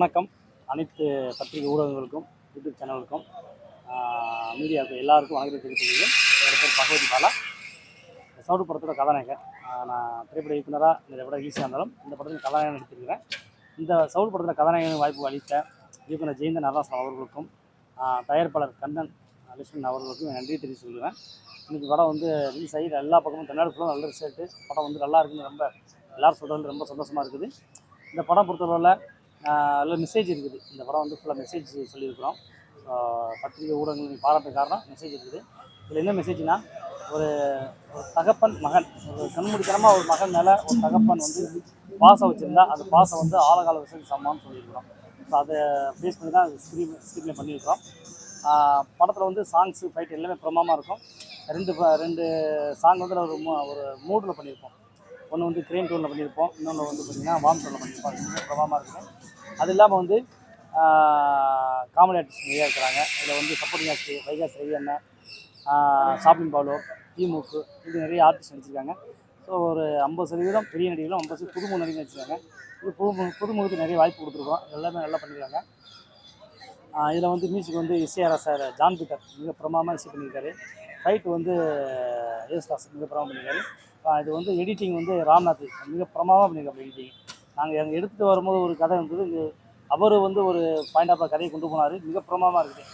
வணக்கம். அனைத்து பத்திரிகை ஊடகங்களுக்கும் யூடியூப் சேனலுக்கும் மீடியாவுக்கும் மீடியாவுக்கு எல்லாருக்கும் வணக்கத்தை தெரிவித்துக்கிறேன் என்னோட பேர் பகவதி பாலா. இந்த சவுடு படத்தோட கதாநாயகன். நான் திரைப்பட இயக்குனராக இந்த படம் ஈஸியாக இருந்தாலும் இந்த படத்தில் கதாநாயகன் நடித்திருக்கிறேன் இந்த சவுடு படத்தில் கதாநாயகன் வாய்ப்பு அளித்த இயக்குனர் ஜெயந்த நடராசன் அவர்களுக்கும் தயாரிப்பாளர் கண்ணன் லட்சுமணன் அவர்களுக்கும் நன்றி தெரிவித்து சொல்லுவேன் இன்றைக்கி படம் வந்து ரிலீஸ் ஆகி எல்லா பக்கமும் தமிழ்நாடு ஃபுல்லாக நல்ல ரிசல்ட்டு படம் வந்து நல்லா இருக்குன்னு ரொம்ப எல்லோரும் சொல்கிறது ரொம்ப சந்தோஷமாக இருக்குது. இந்த படம் பொறுத்தளவில் நல்ல மெசேஜ் இருக்குது. இந்த படம் வந்து ஃபுல்லாக மெசேஜ் சொல்லியிருக்கிறோம். பத்திரிகை ஊடகங்கள் பாராட்டு காரணம் மெசேஜ் இருக்குது. இதில் என்ன மெசேஜ்னா ஒரு ஒரு தகப்பன் மகன் ஒரு கண்மூடித்தனமாக ஒரு மகன் மேலே ஒரு தகப்பன் வந்து பாசம் வச்சுருந்தா அந்த பாசம் வந்து ஆழகால விஷயம் சமமானு சொல்லியிருக்கிறோம். ஸோ அதை பேஸ் பண்ணி தான் ஸ்க்ரீன் ஸ்க்ரீனில் பண்ணியிருக்கிறோம். படத்தில் வந்து சாங்ஸு ஃபைட் எல்லாமே பிரமாமாக இருக்கும். ரெண்டு ரெண்டு சாங் வந்து ஒரு மூ ஒரு மூடில் பண்ணியிருப்போம். ஒன்று வந்து கிரேன் டோனில் பண்ணியிருப்போம். இன்னொன்று வந்து பார்த்திங்கன்னா வாம் டோனில் பண்ணியிருப்போம். அது ரெண்டுமே பிரமாமாக இருக்கும். அது இல்லாமல் வந்து காமெடி ஆர்டிஸ்ட் நிறையா இருக்கிறாங்க. இதில் வந்து சப்போர்ட்டிங் ஆர்டிஸ்ட் வைகாஸ் ரவி அண்ணன் ஷாப்பிங் பாலோ திமுக்கு இது நிறைய ஆர்டிஸ்ட் நடிச்சிருக்காங்க. ஸோ ஒரு ஐம்பது சதவீதம் பெரிய நடிகர்களும் ஐம்பது சதவீதம் புதுமுக நடிகை நடிச்சிருக்காங்க. இது புது புதுமுகத்துக்கு நிறைய வாய்ப்பு கொடுத்துருக்கோம். எல்லாமே நல்லா பண்ணியிருக்காங்க இதில் வந்து மியூசிக் வந்து இசையரா சார் ஜான் பீட்டர் மிக பிரமாதமாக இசை பண்ணியிருக்காரு ஃபைட் வந்து யேசுதாஸ் மிக பிரமாதம் பண்ணியிருக்காரு இது வந்து எடிட்டிங் வந்து ராம்நாத் மிக பிரமாதமாக பண்ணியிருக்காரு எடிட்டிங் நாங்கள் எங்கள் எடுத்துகிட்டு வரும்போது ஒரு கதை இருந்தது. இங்கே அவர் வந்து ஒரு பாயிண்ட் ஆஃப் கதையை கொண்டு போனார். மிக பிரமாதமாக இருக்குது.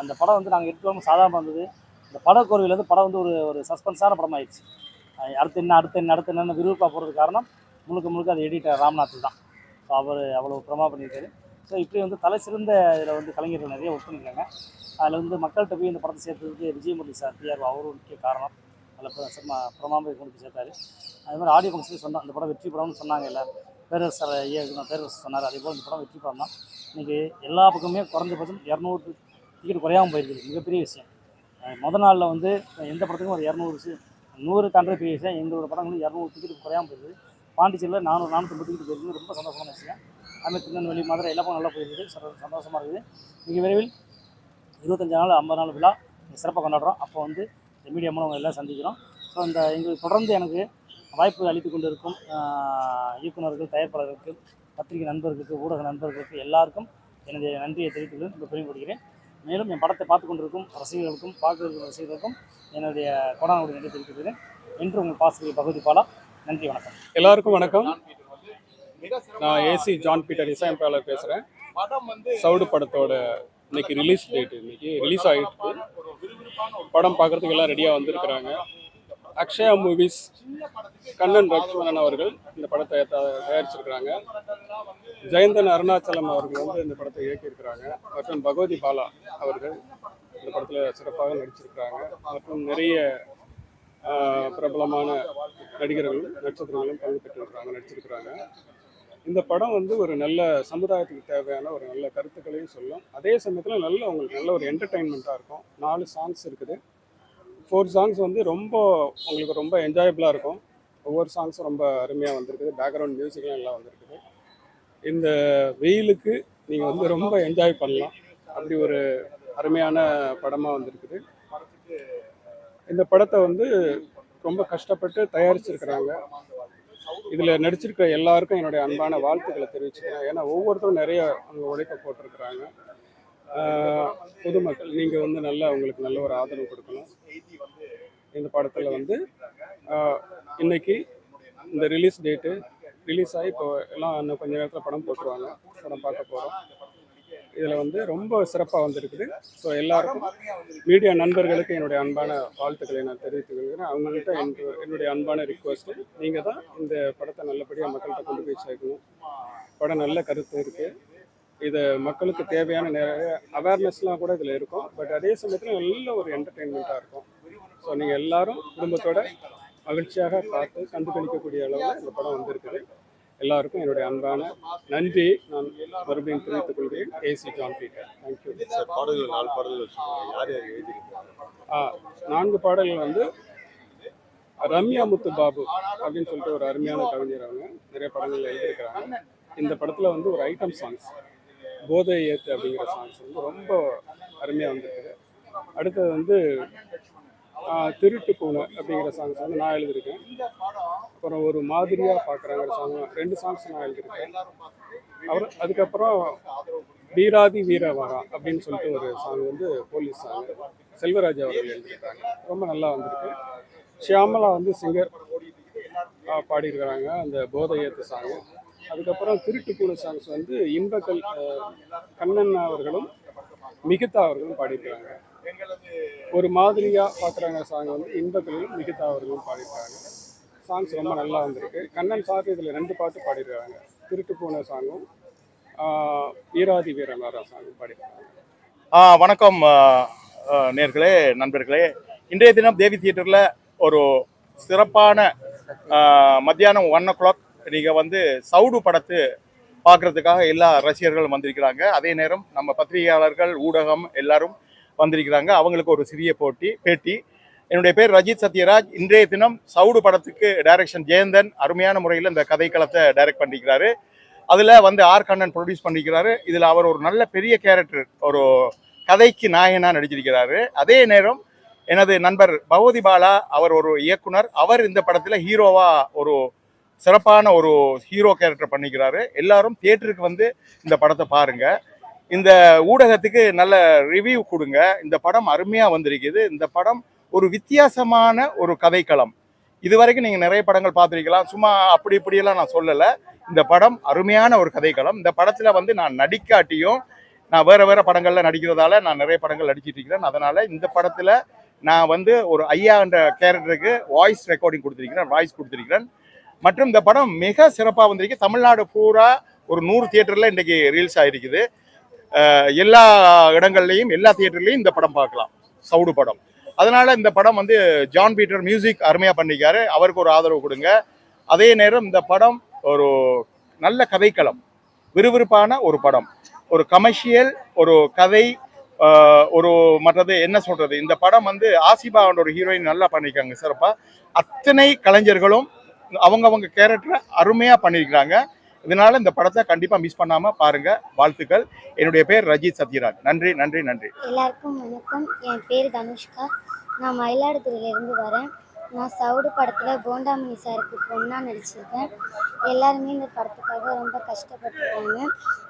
அந்த படம் வந்து நாங்கள் எடுத்து வரும்போது சாதாரணமாக இருந்தது. இந்த படக்கோர்வையில் வந்து படம் வந்து ஒரு ஒரு சஸ்பென்ஸான படம் ஆயிடுச்சு அடுத்து என்ன அடுத்து என்ன அடுத்து என்னன்னு விருப்பா போகிறதுக்கு காரணம் முழுக்க முழுக்க அது எடிட்டர் ராம்நாத் தான். ஸோ அவர் அவ்வளோ பிரமா பண்ணியிருக்காரு. ஸோ இப்படி வந்து தலை சிறந்த இதில் வந்து கலைஞர்கள் நிறைய ஒர்க் பண்ணியிருக்காங்க. அதில் வந்து மக்கள்கிட்ட போய் இந்த படத்தை சேர்த்ததுக்கு விஜயமுரளி சார் பிஆர் அவரும் முக்கிய காரணம். அதில் இப்போ சினிமா கொண்டு சேர்த்தார் சேர்த்தாரு. அது மாதிரி ஆடியோ ஃபங்க்ஷன் சொன்னோம் அந்த படம் வெற்றி படம்னு சொன்னாங்க இல்லை பேரரசு சார் இயக்குனர் பேரரசு சொன்னார் அதே போல் இந்த படம் வெற்றி படம் தான் இன்றைக்கி எல்லா பக்கமே குறைஞ்சபட்சம் இரநூறு டிக்கெட் குறையாமல் போயிருக்குது. மிகப்பெரிய விஷயம். மொதல் முத நாளில் வந்து எந்த படத்துக்கும் ஒரு இரநூறு நூறு தாண்டது பெரிய விஷயம். எங்களோட படங்களும் இரநூறு டிக்கெட் குறையாமல் போயிருக்குது. பாண்டிச்சேரியில் நானூறு நானூற்றம்பது டிக்கெட் போயிருக்குது. ரொம்ப சந்தோஷமான விஷயம். அதுமாதிரி திருநெல்வேலி மதுரை எல்லா பக்கம் நல்லா போயிருக்குது. சந்தோ- சந்தோஷமாக இருக்குது. மிக விரைவில் இருபத்தஞ்சு நாள் ஐம்பது நாள் விழா. சிறப்பாக கொண்டாடுறோம். அப்போ வந்து இந்த மீடியா மூலம் எல்லாம் சந்திக்கிறோம். ஸோ இந்த எங்களுக்கு தொடர்ந்து எனக்கு வாய்ப்பு அளித்து கொண்டிருக்கும் ஆஹ், இயக்குனர்கள் தயாரிப்பாளர்களுக்கு பத்திரிகை நண்பர்களுக்கு ஊடக நண்பர்களுக்கு எல்லாருக்கும் எனது நன்றியை தெரிவித்துள்ளேன் இப்போ பெருமைப்படுகிறேன் மேலும் என் படத்தை பார்த்து கொண்டிருக்கும் ரசிகர்களுக்கும் பார்க்க ரசிகர்களுக்கும் என்னுடைய கொடாங்குடி நன்றி தெரிவித்துக்கிறேன் என்று உங்கள் பாசிரியர் பகுதி பாலா. நன்றி வணக்கம். எல்லாருக்கும் வணக்கம். நான் ஏசி ஜான் பீட்டர் இசையமைப்பாளர் பேசுகிறேன் சவுடு படத்தோட இன்னைக்கு ரிலீஸ் டேட் இன்னைக்கு ரிலீஸ் ஆகிட்டு படம் பார்க்கறதுக்கு எல்லாம் ரெடியாக வந்திருக்கிறாங்க. அக்ஷயா மூவிஸ் கண்ணன் லட்சுமணன் அவர்கள் இந்த படத்தை த- தயாரிச்சிருக்கிறாங்க. ஜெயந்தன் அருணாச்சலம் அவர்கள் வந்து இந்த படத்தை இயக்கியிருக்கிறாங்க. மற்றும் பகவதி பாலா அவர்கள் இந்த படத்தில் சிறப்பாக நடிச்சிருக்கிறாங்க. மற்றும் நிறைய பிரபலமான நடிகர்களும் நட்சத்திரங்களும் பங்கு பெற்றிருக்கிறாங்க நடிச்சிருக்கிறாங்க. இந்த படம் வந்து ஒரு நல்ல சமுதாயத்துக்கு தேவையான ஒரு நல்ல கருத்துக்களையும் சொல்லும். அதே சமயத்தில் நல்ல உங்களுக்கு நல்ல ஒரு என்டர்டைன்மெண்ட்டாக இருக்கும். நாலு சாங்ஸ் இருக்குது. ஃபோர் சாங்ஸ் வந்து ரொம்ப உங்களுக்கு ரொம்ப என்ஜாயபிளாக இருக்கும். ஒவ்வொரு சாங்ஸும் ரொம்ப அருமையாக வந்திருக்குது. பேக்ரவுண்ட் மியூசிக்லாம் நல்லா வந்திருக்குது. இந்த வெயிலுக்கு நீங்கள் வந்து ரொம்ப என்ஜாய் பண்ணலாம். அப்படி ஒரு அருமையான படமாக வந்திருக்குது. இந்த படத்தை வந்து ரொம்ப கஷ்டப்பட்டு தயாரிச்சிருக்கிறாங்க. இதில் நடிச்சிருக்கிற எல்லாருக்கும் என்னுடைய அன்பான வாழ்த்துக்களை தெரிவிச்சுக்கிறேன். ஏன்னா ஒவ்வொருத்தரும் நிறைய அங்கே உழைப்பை போட்டிருக்கிறாங்க. பொதுமக்கள் நீங்கள் வந்து நல்லா அவங்களுக்கு நல்ல ஒரு ஆதரவு கொடுக்கணும். இந்த படத்தில் வந்து இன்னைக்கு இந்த ரிலீஸ் டேட்டு ரிலீஸ் ஆகி இப்போ எல்லாம் இன்னும் கொஞ்ச நேரத்தில் படம் போட்டுருவாங்க. படம் பார்க்க போகிறோம் இதில் வந்து ரொம்ப சிறப்பாக வந்திருக்குது. ஸோ எல்லாருக்கும் மீடியா நண்பர்களுக்கு என்னுடைய அன்பான வாழ்த்துக்களை நான் தெரிவித்துக் கொள்கிறேன் அவங்கள்ட்ட என்னுடைய அன்பான ரிக்வஸ்ட்டு நீங்கள் தான் இந்த படத்தை நல்லபடியாக மக்கள்கிட்ட கொண்டு போய் சேர்க்கணும். படம் நல்ல கருத்து இருக்குது இது மக்களுக்கு தேவையான நிறைய அவேர்னஸ்லாம் கூட இதில் இருக்கும். பட் அதே சமயத்தில் நல்ல ஒரு என்டர்டெயின்மெண்ட்டாக இருக்கும். ஸோ நீங்கள் எல்லாரும் குடும்பத்தோட மகிழ்ச்சியாக பார்த்து கண்டுகளிக்கக்கூடிய அளவில் இந்த படம் வந்திருக்குது. எல்லாருக்கும் என்னுடைய அன்பான நன்றி. நான் மறுபடியும் தெரிவித்துக் கொள்கிறேன். A C John Peter. Thank you sir பாடல்கள் நாலு பாடல்கள் யார் யார் எழுதியிருக்காங்க? ஆ, நான்கு பாடல்கள் வந்து ரம்யா முத்து பாபு அப்படின்னு சொல்லிட்டு ஒரு அருமையான கவிஞர் அவங்க. நிறைய படங்கள் எழுதியிருக்கிறாங்க. இந்த படத்தில் வந்து ஒரு ஐட்டம் சாங்ஸ் போதை ஏத்து அப்படிங்கிற சாங்ஸ் வந்து ரொம்ப அருமையாக வந்திருக்குது. அடுத்தது வந்து திருட்டு பூனை அப்படிங்கிற சாங்ஸ் வந்து நான் எழுதியிருக்கேன். அப்புறம் ஒரு மாதிரியாக பார்க்குறாங்கிற சாங் ரெண்டு சாங்ஸ் நான் எழுதியிருக்கேன். அவர் அதுக்கப்புறம் வீராதி வீரவாரா அப்படின்னு சொல்லிட்டு ஒரு சாங் வந்து போலீஸ் சாங் செல்வராஜ் அவர்கள் எழுதியிருக்காங்க. ரொம்ப நல்லா வந்திருக்கு. ஷியாமலா வந்து சிங்கர் பாடியிருக்கிறாங்க அந்த போதையத்து சாங் அதுக்கப்புறம் திருட்டு பூனை சாங்ஸ் வந்து இன்பக்கல் கண்ணன் அவர்களும் மிகுத்தா அவர்களும் பாடியிருக்கிறாங்க. ஒரு மாதிரியாக பார்க்குறாங்க சாங் வந்து இன்பக்கலிலும் மிகுத்தா அவர்களும் பாடியிருக்காங்க. சாங்ஸ் ரொம்ப நல்லா வந்திருக்கு. கண்ணன் சார் இதில் ரெண்டு பாட்டு பாடியிருக்காங்க. திருட்டு பூனை சாங்கும் ஆஹ் வீராதி வீரமாரா சாங்கும் பாடியிருக்காங்க. ஆ வணக்கம் நேர்களே நண்பர்களே. இன்றைய தினம் தேவி தியேட்டரில் ஒரு சிறப்பான மத்தியானம் ஒன் ஓ கிளாக் நீங்கள் வந்து சவுடு படத்து பார்க்குறதுக்காக எல்லா ரசிகர்களும் வந்திருக்கிறாங்க. அதே நேரம் நம்ம பத்திரிகையாளர்கள் ஊடகம் எல்லாரும் வந்திருக்கிறாங்க. அவங்களுக்கு ஒரு சிறிய போட்டி பேட்டி. என்னுடைய பேர் ரஜித் சத்யராஜ். இன்றைய தினம் சவுடு படத்துக்கு டைரக்ஷன் ஜெயந்தன் அருமையான முறையில் இந்த கதைக்களத்தை டைரக்ட் பண்ணிக்கிறாரு. அதில் வந்து ஆர் கண்ணன் ப்ரொடியூஸ் பண்ணிக்கிறாரு. இதில் அவர் ஒரு நல்ல பெரிய கேரக்டர் ஒரு கதைக்கு நாயனாக நடிச்சிருக்கிறாரு. அதே நேரம் எனது நண்பர் பகவதி பாலா அவர் ஒரு இயக்குனர். அவர் இந்த படத்தில் ஹீரோவாக ஒரு சிறப்பான ஒரு ஹீரோ கேரக்டர் பண்ணிக்கிறாரு. எல்லாரும் தியேட்டருக்கு வந்து இந்த படத்தை பாருங்கள் இந்த ஊடகத்துக்கு நல்ல ரிவ்யூ கொடுங்க. இந்த படம் அருமையாக வந்திருக்குது. இந்த படம் ஒரு வித்தியாசமான ஒரு கதைக்களம். இதுவரைக்கும் நீங்கள் நிறைய படங்கள் பார்த்துருக்கலாம். சும்மா அப்படி இப்படியெல்லாம் நான் சொல்லலை. இந்த படம் அருமையான ஒரு கதைக்களம். இந்த படத்தில் வந்து நான் நடிக்காட்டியும் நான் வேறு வேறு படங்களில் நடிக்கிறதால நான் நிறைய படங்கள் நடிச்சிட்டு இருக்கிறேன். அதனால் இந்த படத்தில் நான் வந்து ஒரு ஐயா என்ற கேரக்டருக்கு வாய்ஸ் ரெக்கார்டிங் கொடுத்துருக்கிறேன். வாய்ஸ் கொடுத்துருக்கிறேன். மற்றும் இந்த படம் மிக சிறப்பாக வந்திருக்கு. தமிழ்நாடு பூரா ஒரு நூறு தியேட்டரில் இன்றைக்கி ரீல்ஸ் ஆகிருக்குது எல்லா இடங்கள்லையும் எல்லா தியேட்டர்லையும் இந்த படம் பார்க்கலாம். சவுடு படம். அதனால இந்த படம் வந்து ஜான் பீட்டர் மியூசிக் அருமையாக பண்ணிக்காரு. அவருக்கு ஒரு ஆதரவு கொடுங்க. அதே நேரம் இந்த படம் ஒரு நல்ல கதைக்களம். விறுவிறுப்பான ஒரு படம். ஒரு கமர்ஷியல் ஒரு கதை ஒரு மற்றது என்ன சொல்றது? இந்த படம் வந்து ஆசிபாவோட ஒரு ஹீரோயின் நல்லா பண்ணியிருக்காங்க. சிறப்பாக அத்தனை கலைஞர்களும் அவங்கவங்க கேரக்டரை அருமையாக பண்ணியிருக்கிறாங்க. இதனால இந்த படத்தை கண்டிப்பா மிஸ் பண்ணாம பாருங்க. வாழ்த்துக்கள். என்னுடைய பேர் ரஜித் சத்யராஜ். நன்றி நன்றி நன்றி. எல்லாருக்கும் வணக்கம். என் பேர் தனுஷ்கா. நான் மயிலாடுதுறையிலேருந்து வரேன். நான் சவுடு படத்தில் போண்டாமணி சாருக்கு பொண்ணாக நடிச்சிருக்கேன். எல்லாருமே இந்த படத்துக்காக ரொம்ப கஷ்டப்பட்டுருக்காங்க.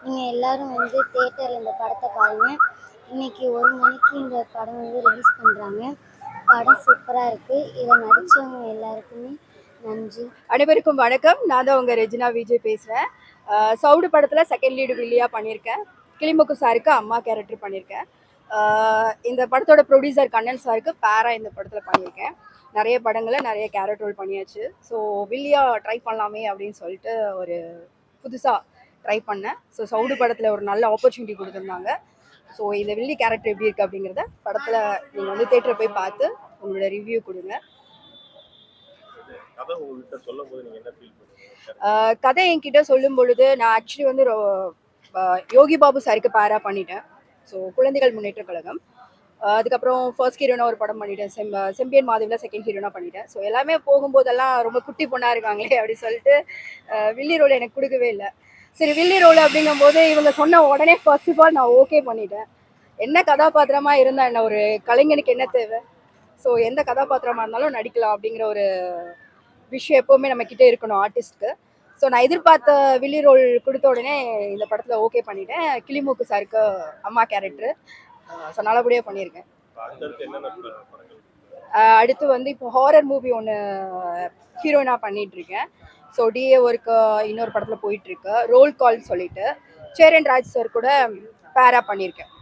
நீங்கள் எல்லாரும் வந்து தேட்டரில் இந்த படத்தை பாருங்கள் இன்னைக்கு ஒரு மணிக்கு இந்த படம் வந்து ரிலீஸ் பண்ணுறாங்க படம் சூப்பராக இருக்குது இதை நடித்தவங்க எல்லாருக்குமே நன்றி. அனைவருக்கும் வணக்கம். நான் தான் உங்கள் ரெஜினா விஜய் பேசுகிறேன் சவுடு படத்தில் செகண்ட் லீடு வில்லியாக பண்ணியிருக்கேன். கிளிமுக்கு சாருக்கு அம்மா கேரக்டர் பண்ணியிருக்கேன். இந்த படத்தோட ப்ரொடியூசர் கண்ணன் சாருக்கு பேரா இந்த படத்தில் பண்ணியிருக்கேன். நிறைய படங்களை நிறைய கேரக்டர் ரோல் பண்ணியாச்சு. ஸோ வில்லியா ட்ரை பண்ணலாமே அப்படின்னு சொல்லிட்டு ஒரு புதுசாக ட்ரை பண்ணேன். ஸோ சவுடு படத்தில் ஒரு நல்ல ஆப்பர்ச்சுனிட்டி கொடுத்துருந்தாங்க. ஸோ இந்த வில்லி கேரக்டர் எப்படி இருக்குது அப்படிங்கிறத படத்தில் நீங்கள் வந்து தேட்டரை போய் பார்த்து உங்களோட ரிவ்யூ கொடுங்க கதை உங்ககிட்ட சொல்லும் போது நீங்க என்ன ஃபீல் பண்ணுவீங்க ஆஹ் கதை என்கிட்ட சொல்லும் பொழுது நான் ஆக்சுவலி வந்து யோகி பாபு சாருக்கு பேரா பண்ணிட்டேன். ஸோ குழந்தைகள் முன்னேற்ற கழகம். அதுக்கப்புறம் ஃபர்ஸ்ட் ஹீரோனா ஒரு படம் பண்ணிட்டேன். செம் செம்பியன் மாதவியில் செகண்ட் ஹீரோனா பண்ணிட்டேன். ஸோ எல்லாமே போகும்போதெல்லாம் ரொம்ப குட்டி பொண்ணாக இருக்காங்களே அப்படி சொல்லிட்டு வில்லி ரோல் எனக்கு கொடுக்கவே இல்லை. சரி வில்லி ரோல் அப்படிங்கும்போது இவங்க சொன்ன உடனே ஃபர்ஸ்ட் ஆஃப் ஆல் நான் ஓகே பண்ணிட்டேன். என்ன கதாபாத்திரமா இருந்தா என்ன ஒரு கலைஞனுக்கு என்ன தேவை? ஸோ எந்த கதாபாத்திரமா இருந்தாலும் நடிக்கலாம் அப்படிங்கிற ஒரு விஷயம் எப்போவுமே நம்ம கிட்ட இருக்கணும் ஆர்டிஸ்ட்க்கு ஸோ நான் எதிர்பார்த்த வில்லி ரோல் கொடுத்த உடனே இந்த படத்தில் ஓகே பண்ணிட்டேன். கிளிமூக்கு சாருக்கு அம்மா கேரக்டர் ஸோ நல்லபடியாக பண்ணியிருக்கேன். அடுத்து வந்து இப்போ ஹாரர் மூவி ஒன்று ஹீரோயினாக பண்ணிட்டு இருக்கேன் ஸோ டிஏ ஒர்க்கு இன்னொரு படத்தில் போயிட்டு இருக்கு ரோல் கால் சொல்லிட்டு. சேரன் ராஜ் சார் கூட பேரா பண்ணியிருக்கேன்.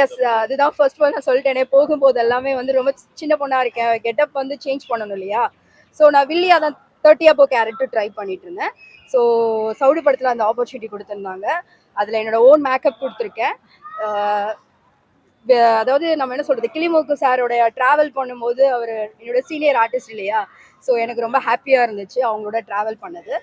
எஸ் uh, அதுதான் ஃபர்ஸ்ட் ஆஃப் ஆல் நான் சொல்லிட்டேனே. போகும்போது எல்லாமே வந்து ரொம்ப சின்ன பொண்ணாக இருக்கேன். கெட்டப் வந்து சேஞ்ச் பண்ணணும் இல்லையா? ஸோ நான் வில்லியா தான் தேர்ட்டி அப்போ கேரக்டர் ட்ரை பண்ணிட்டு இருந்தேன். ஸோ சவுடி படத்தில் அந்த ஆப்பர்ச்சுனிட்டி கொடுத்துருந்தாங்க. அதில் என்னோட ஓன் மேக்கப் கொடுத்துருக்கேன். Uh, அதாவது நம்ம என்ன சொல்றது? கிளிமூக்கு சாரோடைய ட்ராவல் பண்ணும்போது அவர் என்னோட சீனியர் ஆர்டிஸ்ட் இல்லையா? ஸோ எனக்கு ரொம்ப ஹாப்பியாக இருந்துச்சு அவங்களோட ட்ராவல் பண்ணது.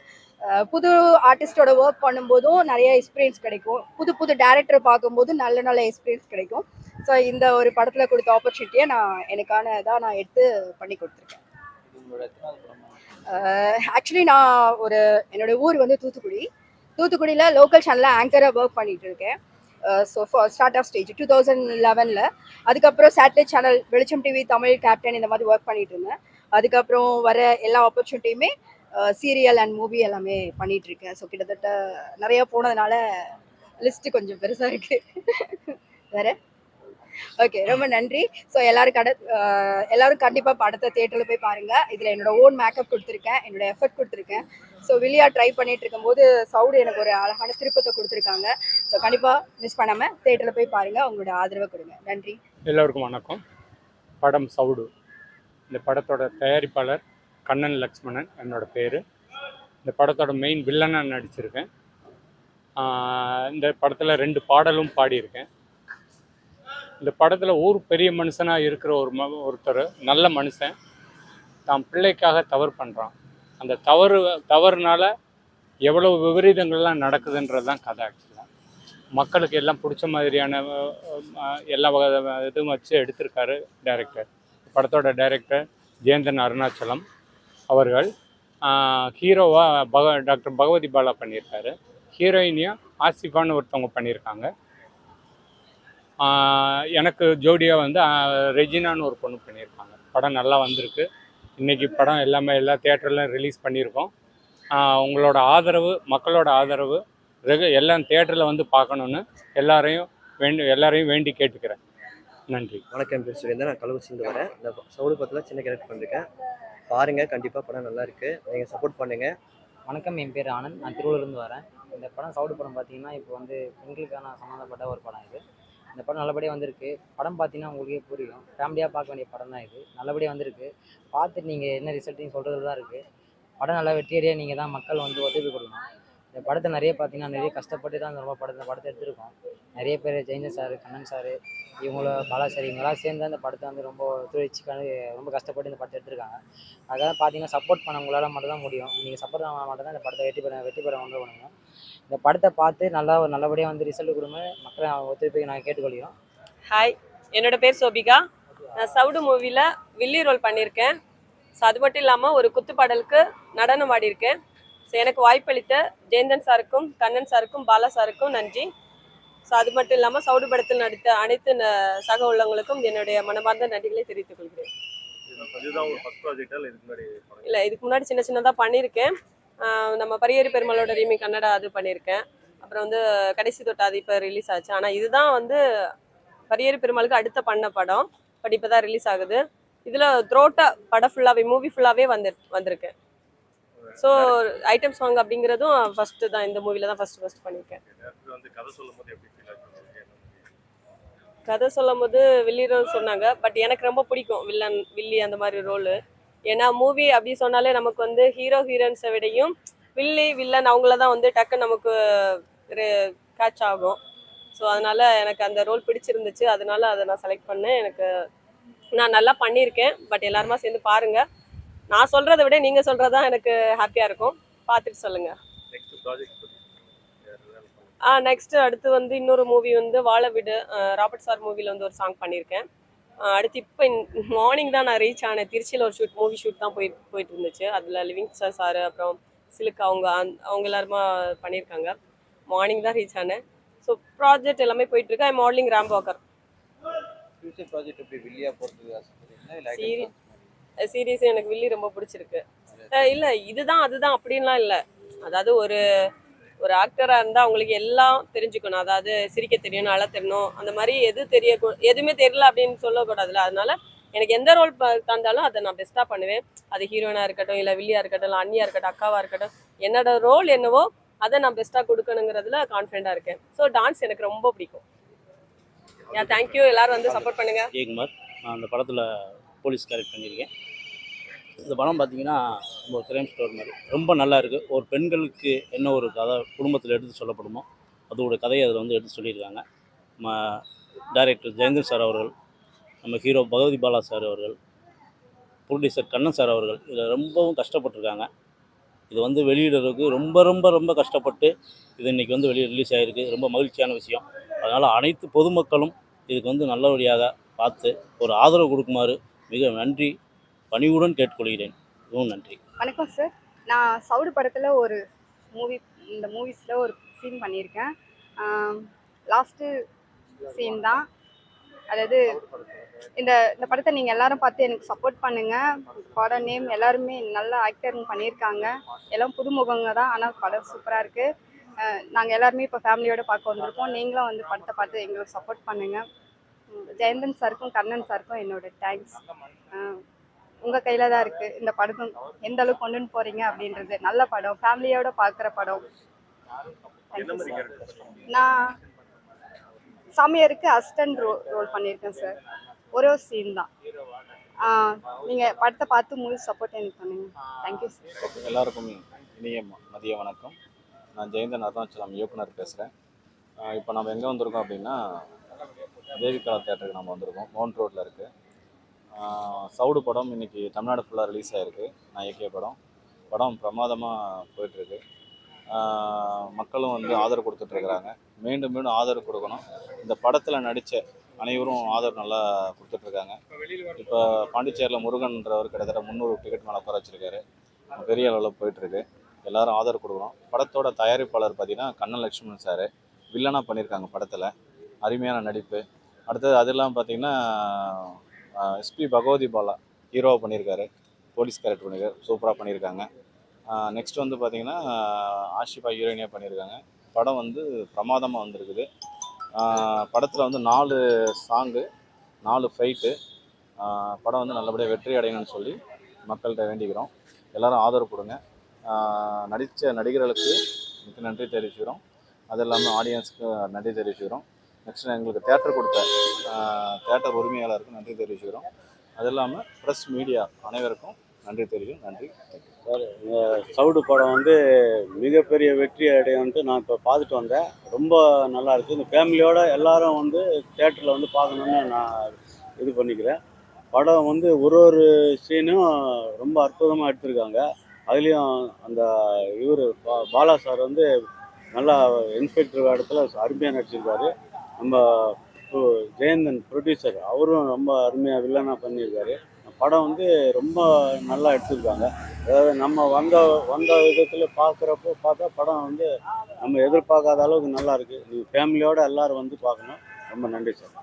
புது ஆர்டிஸ்டோட ஒர்க் பண்ணும்போதும் நிறைய எக்ஸ்பீரியன்ஸ் கிடைக்கும். புது புது டேரக்டர் பார்க்கும்போது நல்ல நல்ல எக்ஸ்பீரியன்ஸ் கிடைக்கும். ஸோ இந்த ஒரு படத்தில் கொடுத்த ஆப்பர்ச்சுனிட்டியை நான் எனக்கான இதாக நான் எடுத்து பண்ணி கொடுத்துருக்கேன். ஆக்சுவலி நான் ஒரு என்னோட ஊர் வந்து தூத்துக்குடி. தூத்துக்குடியில் லோக்கல் சேனலில் ஆங்கராக ஒர்க் பண்ணிகிட்டு இருக்கேன். So start of stage two thousand லெவனில் அதுக்கப்புறம் satellite channel Velicham TV Tamil captain இந்த மாதிரி ஒர்க் பண்ணிட்டு இருந்தேன். அதுக்கப்புறம் வர எல்லா ஆப்பர்ச்சுனிட்டியுமே சீரியல் அண்ட் மூவி எல்லாமே பண்ணிட்டு இருக்கேன் ஸோ கிட்டத்தட்ட நிறைய போனதுனால லிஸ்ட் கொஞ்சம் பெருசாக இருக்கு. வேற? ஓகே ரொம்ப நன்றி. ஸோ எல்லாரும் கட எல்லாரும் கண்டிப்பாக படத்தை தேட்டரில் போய் பாருங்க. இதில் என்னோட ஓன் மேக்கப் கொடுத்துருக்கேன். என்னோட எஃபர்ட் கொடுத்துருக்கேன். ஸோ வில்லியா ட்ரை பண்ணிட்டு இருக்கும்போது சவுடு எனக்கு ஒரு அழகான திருப்பத்தை கொடுத்துருக்காங்க. ஸோ கண்டிப்பாக மிஸ் பண்ணாமல் தேட்டரில் போய் பாருங்க. உங்களோட ஆதரவை கொடுங்க. நன்றி. எல்லோருக்கும் வணக்கம். படம் சவுடு. இந்த படத்தோட தயாரிப்பாளர் கண்ணன் லக்ஷ்மணன் என்னோட பேர். இந்த படத்தோட மெயின் வில்லனாக நடிச்சிருக்கேன். இந்த படத்தில் ரெண்டு பாடலும் பாடியிருக்கேன். இந்த படத்தில் ஊர் பெரிய மனுஷனாக இருக்கிற ஒரு ம ஒருத்தர் நல்ல மனுஷன். தான் பிள்ளைக்காக தவறு பண்ணுறான் அந்த தவறு தவறுனால எவ்வளோ விபரீதங்கள்லாம் நடக்குதுன்றது தான் கதை ஆக்சுவலாக மக்களுக்கு எல்லாம் பிடிச்ச மாதிரியான எல்லா வகை இதுவும் வச்சு எடுத்திருக்காரு டைரக்டர் படத்தோட டைரக்டர் ஜெயந்தன் அருணாச்சலம். அவர்கள் ஹீரோவாக பக டாக்டர் பகவதி பாலா பண்ணியிருக்காரு. ஹீரோயினியாக ஆசிஃபான்னு ஒருத்தவங்க பண்ணியிருக்காங்க. எனக்கு ஜோடியாக வந்து ரெஜினான்னு ஒரு பொண்ணு பண்ணியிருக்காங்க. படம் நல்லா வந்திருக்கு. இன்றைக்கி படம் எல்லாமே எல்லா தேட்டர்லையும் ரிலீஸ் பண்ணியிருக்கோம். உங்களோட ஆதரவு மக்களோட ஆதரவு ரெகு எல்லாம் தேட்டரில் வந்து பார்க்கணுன்னு எல்லாரையும் வேண்டி எல்லாரையும் வேண்டி கேட்டுக்கிறேன். நன்றி. வணக்கம் பேர் சுரேந்தர் நான் கள்ளக்குறிச்சிருந்து வரேன். இந்த சவுடு படத்தில் சின்ன கேரக்டர் பண்ணிருக்கேன். பாருங்கள் கண்டிப்பாக படம் நல்லா இருக்குது நீங்கள் சப்போர்ட் பண்ணுங்கள் வணக்கம் என் பேர் ஆனந்த். நான் திருவள்ளூர்லேருந்து வரேன். இந்த படம் சவுடு படம் பார்த்தீங்கன்னா இப்போ வந்து பெண்களுக்கான சம்மந்தப்பட்ட ஒரு படம் இது. இந்த படம் நல்லபடியாக வந்திருக்கு. படம் பார்த்தீங்கன்னா உங்களுக்கே புரியும். ஃபேமிலியாக பார்க்க வேண்டிய படம் தான் இது. நல்லபடியாக வந்திருக்கு. பார்த்துட்டு நீங்கள் என்ன ரிசல்ட்டையும் சொல்கிறது தான் இருக்குது படம் நல்லா வெற்றியடைய நீங்கள் தான் மக்கள் வந்து ஒத்துழைப்பு கொடுக்கணும். இந்த படத்தை நிறைய பார்த்தீங்கன்னா நிறைய கஷ்டப்பட்டு தான் ரொம்ப படத்தை படத்தை எடுத்திருக்கோம். நிறைய பேர் ஜெயந்தன் சார் கண்ணன் சார் இவங்கள பாலா சார் இவங்களாம் சேர்ந்து அந்த படத்தை வந்து ரொம்ப ஒத்துழைச்சிக்கான ரொம்ப கஷ்டப்பட்டு இந்த படத்தை எடுத்திருக்காங்க. அதான் பார்த்தீங்கன்னா சப்போர்ட் பண்ண உங்களால் மட்டும் தான் முடியும். நீங்கள் சப்போர்ட் பண்ண மட்டும் தான் இந்த படத்தை வெற்றி பெற வெற்றி பெற கொண்டு பண்ணுங்க. இந்த படத்தை பார்த்து நல்லா ஒரு நல்லபடியாக வந்து ரிசல்ட் கொடுங்க. மக்களை ஒத்துழைப்பை நாங்கள் கேட்டுக்கொள்கிறோம். ஹாய் என்னோட பேர் சோபிகா. நான் சவுடு மூவியில் வில்லி ரோல் பண்ணியிருக்கேன். ஸோ அது மட்டும் இல்லாமல் ஒரு குத்து பாடலுக்கு நடனம் ஆடியிருக்கேன். எனக்கு வாய்ப்பளித்த ஜெயந்தன் சாருக்கும் கண்ணன் சாருக்கும் பாலா சாருக்கும் நன்றி. ஸோ அது மட்டும் இல்லாமல் சவுடு படத்தில் நடித்த அனைத்து சக உள்ளவங்களுக்கும் என்னுடைய மனமார்ந்த நன்றிகளை தெரிவித்துக் கொள்கிறேன். இல்லை இதுக்கு முன்னாடி சின்ன சின்னதாக பண்ணியிருக்கேன். நம்ம பரியேறி பெருமாளோட ரீமி கன்னடா அது பண்ணியிருக்கேன். அப்புறம் வந்து கடைசி தொட்டாது இப்போ ரிலீஸ் ஆச்சு. ஆனால் இதுதான் வந்து பரியேறி பெருமாளுக்கு அடுத்த பண்ண படம். பட் இப்போ தான் ரிலீஸ் ஆகுது. இதில் த்ரோட்டா படம் ஃபுல்லாகவே மூவி ஃபுல்லாகவே வந்து வந்திருக்கேன். ஸோ ஐட்டம் சாங் அப்படிங்கிறதும் ஃபஸ்ட்டு தான். இந்த மூவியில் தான் ஃபஸ்ட்டு ஃபஸ்ட் பண்ணியிருக்கேன் கதை சொல்லும் போது வில்லி ரோல் சொன்னாங்க பட் எனக்கு ரொம்ப பிடிக்கும் வில்லன் வில்லி அந்த மாதிரி ரோலு ஏன்னா மூவி அப்படி சொன்னாலே நமக்கு வந்து ஹீரோ ஹீரோயின்ஸை விடையும் வில்லி வில்லன் அவங்கள தான் வந்து டக்கு நமக்கு கேட்ச் ஆகும். ஸோ அதனால எனக்கு அந்த ரோல் பிடிச்சிருந்துச்சு. அதனால அதை நான் செலக்ட் பண்ணேன். எனக்கு நான் நல்லா பண்ணியிருக்கேன் பட் எல்லாருமா சேர்ந்து பாருங்க. நான் சொல்றதை விட நீங்க சொல்றதா எனக்கு ஹாப்பியா இருக்கும். பார்த்துட்டு சொல்லுங்க. நெக்ஸ்ட் ப்ராஜெக்ட் பற்றி ஆ நெக்ஸ்ட் அடுத்து வந்து இன்னொரு மூவி வந்து வாழ விடு. ராபர்ட் சார் மூவியில் வந்து ஒரு சாங் பண்ணியிருக்கேன். அடுத்து இப்போ மார்னிங் தான் நான் ரீச் ஆனேன். திருச்சியில் ஒரு ஷூட் மூவி ஷூட் தான் போய் போயிட்டு இருந்துச்சு. அதில் லிவிங் சார் சார் அப்புறம் சிலுக்கு அவங்க அவங்க எல்லாருமா பண்ணியிருக்காங்க. மார்னிங் தான் ரீச் ஆனேன். ஸோ ப்ராஜெக்ட் எல்லாமே போயிட்டு இருக்கு. I modelling ramp walker future project எப்படி சீரீஸ் எனக்கு வில்லி ரொம்ப பிடிச்சிருக்கு. இல்லை இல்ல இதுதான் அதுதான் அப்படின்லாம் இல்ல. அதாவது ஒரு ஒரு ஆக்டரா இருந்தா அவங்களுக்கு எல்லாம் தெரிஞ்சுக்கணும். அதாவது சிரிக்க தெரியணும் அழ தெரியணும். அந்த மாதிரி எது தெரிய எதுவுமே தெரியல அப்படின்னு சொல்லக்கூடாதுல்ல. அதனால எனக்கு எந்த ரோல் தந்தாலும் அதை நான் பெஸ்ட்டாக பண்ணுவேன். அது ஹீரோயினாக இருக்கட்டும் இல்லை வில்லியாக இருக்கட்டும் இல்லை அண்ணியாக இருக்கட்டும் அக்காவாக இருக்கட்டும் என்னோட ரோல் என்னவோ அதை நான் பெஸ்ட்டாக கொடுக்கணுங்கிறதுல கான்ஃபிடென்ட்டாக இருக்கேன். ஸோ டான்ஸ் எனக்கு ரொம்ப பிடிக்கும். யா தேங்க்யூ எல்லாரும் வந்து சப்போர்ட் பண்ணுங்கள் ஜெயக்குமார் நான் அந்த படத்தில் போலீஸ் கேரக்ட் பண்ணியிருக்கேன். இந்த படம் பார்த்தீங்கன்னா ஒரு கிரைம் ஸ்டோர் மாதிரி. ரொம்ப நல்லா இருக்குது ஒரு பெண்களுக்கு என்ன ஒரு கதை குடும்பத்தில் எடுத்து சொல்லப்படுமோ அதோட கதையை அதில் வந்து எடுத்து சொல்லியிருக்காங்க. நம்ம டைரக்டர் ஜெயந்தர் சார் அவர்கள் நம்ம ஹீரோ பகவதி பாலா சார் அவர்கள் ப்ரொடியூசர் கண்ணன் சார் அவர்கள் இதில் ரொம்பவும் கஷ்டப்பட்டிருக்காங்க. இது வந்து வெளியிடுறதுக்கு ரொம்ப ரொம்ப ரொம்ப கஷ்டப்பட்டு இது இன்றைக்கி வந்து வெளியே ரிலீஸ் ஆகிருக்கு ரொம்ப மகிழ்ச்சியான விஷயம். அதனால் அனைத்து பொதுமக்களும் இதுக்கு வந்து நல்லபடியாக பார்த்து ஒரு ஆதரவு கொடுக்குமாறு மிக நன்றி. பணிவுடன் கேட்டுக்கொள்கிறேன். மிகவும் நன்றி. வணக்கம் சார். நான் சவுடு படத்தில் ஒரு மூவி இந்த மூவிஸில் ஒரு சீன் பண்ணியிருக்கேன். லாஸ்ட்டு சீன் தான். அதாவது இந்த இந்த படத்தை நீங்கள் எல்லாரும் பார்த்து எனக்கு சப்போர்ட் பண்ணுங்கள் படம் நேம் எல்லாருமே நல்ல ஆக்டருங்க பண்ணியிருக்காங்க. எல்லாம் புதுமுகங்க தான் ஆனால் படம் சூப்பராக இருக்குது நாங்கள் எல்லாருமே இப்போ ஃபேமிலியோடு பார்க்க வந்திருக்கோம். நீங்களும் வந்து படத்தை பார்த்து எங்களுக்கு சப்போர்ட் பண்ணுங்கள் ஜெயந்தன் சாருக்கும் கண்ணன் சாருக்கும் என்னோடய தேங்க்ஸ் உங்கள் கையில் தான் இருக்குது இந்த படத்தை எந்த அளவுக்கு கொண்டுன்னு போகிறீங்க அப்படின்றது. நல்ல படம். ஃபேமிலியோட பார்க்குற படம். நான் சாமியாருக்கு அசிஸ்டன்ட் ரோ ரோல் பண்ணியிருக்கேன் சார் ஒரே ஒரு சீன் தான். நீங்கள் படத்தை பார்த்து முழு சப்போர்ட் எனக்கு பண்ணுங்க. தேங்க்யூ சார் எல்லாருக்கும் இனிய மதிய வணக்கம். நான் ஜெயந்தன் அருணாச்சலம் இயக்குனர் பேசுகிறேன் இப்போ நம்ம எங்கே வந்திருக்கோம் அப்படின்னா தேவிகலா தேட்டருக்கு நம்ம வந்திருக்கோம். மவுண்ட் ரோட்டில் இருக்குது சவுடு படம் இன்றைக்கி தமிழ்நாடு ஃபுல்லாக ரிலீஸ் ஆகிருக்கு நான் இயக்கிய படம். படம் பிரமாதமாக போயிட்டுருக்கு. மக்களும் வந்து ஆதரவு கொடுத்துட்ருக்குறாங்க மீண்டும் மீண்டும் ஆதரவு கொடுக்கணும். இந்த படத்தில் நடித்த அனைவரும் ஆதரவு நல்லா கொடுத்துட்ருக்காங்க இப்போ பாண்டிச்சேரியில் முருகன்றவர் கிட்டத்தட்ட முந்நூறு டிக்கெட் மேலே உட்கார வச்சிருக்காரு. பெரிய அளவில் போயிட்டுருக்கு. எல்லாரும் ஆதரவு கொடுக்கணும். படத்தோட தயாரிப்பாளர் பார்த்தீங்கன்னா கண்ணன் லட்சுமணன் சார். வில்லனாக பண்ணியிருக்காங்க படத்தில். அருமையான நடிப்பு. அடுத்தது அது இல்லாமல் பார்த்தீங்கன்னா எஸ்பி பகவதி பாலா ஹீரோவாக பண்ணியிருக்காரு. போலீஸ் கேரக்டர் பண்ணியிருக்காரு. சூப்பராக பண்ணியிருக்காங்க. நெக்ஸ்ட் வந்து பார்த்தீங்கன்னா ஆஷிஃபா ஹீரோயினியாக பண்ணியிருக்காங்க. படம் வந்து பிரமாதமாக வந்திருக்குது. படத்தில் வந்து நாலு சாங்கு நாலு ஃபைட்டு படம் வந்து நல்லபடியாக வெற்றி அடையணும்னு சொல்லி மக்கள்கிட்ட வேண்டிக்கிறோம். எல்லாரும் ஆதரவு கொடுங்க. நடித்த நடிகர்களுக்கு மிக்க நன்றி தெரிவிச்சுக்கிறோம். அது இல்லாமல் ஆடியன்ஸுக்கு நன்றி தெரிவிச்சுக்கிறோம். நெக்ஸ்ட் எங்களுக்கு தேட்டர் கொடுத்த தேட்டர் உரிமையாளருக்கும் நன்றி தெரிவிச்சுக்கிறோம். அது இல்லாமல் ப்ரெஸ் மீடியா அனைவருக்கும் நன்றி தெரியும் நன்றி. சார் இந்த சவுடு படம் வந்து மிகப்பெரிய வெற்றி அடையன்ட்டு நான் இப்போ பார்த்துட்டு வந்தேன். ரொம்ப நல்லா இருக்குது இந்த ஃபேமிலியோட எல்லாரும் வந்து தேட்டரில் வந்து பார்க்கணுன்னு நான் இது பண்ணிக்கிறேன். படம் வந்து ஒரு ஒரு சீனும் ரொம்ப அற்புதமாக எடுத்திருக்காங்க. அதுலேயும் அந்த இவர் பா பாலா சார் வந்து நல்லா இன்ஸ்பெக்டர் இடத்துல அருமையாக நடிச்சிருக்காரு. நம்ம ஜெயந்தன் ப்ரொடியூசர் அவரும் ரொம்ப அருமையாக வில்லனாக பண்ணியிருக்காரு. படம் வந்து ரொம்ப நல்லா எடுத்திருக்காங்க. அதாவது நம்ம வந்த வந்த விதத்தில் பார்க்குறப்போ பார்த்தா படம் வந்து நம்ம எதிர்பார்க்காத அளவுக்கு நல்லா இருக்குது நீங்கள் ஃபேமிலியோடு எல்லோரும் வந்து பார்க்கணும். ரொம்ப நன்றி சார்.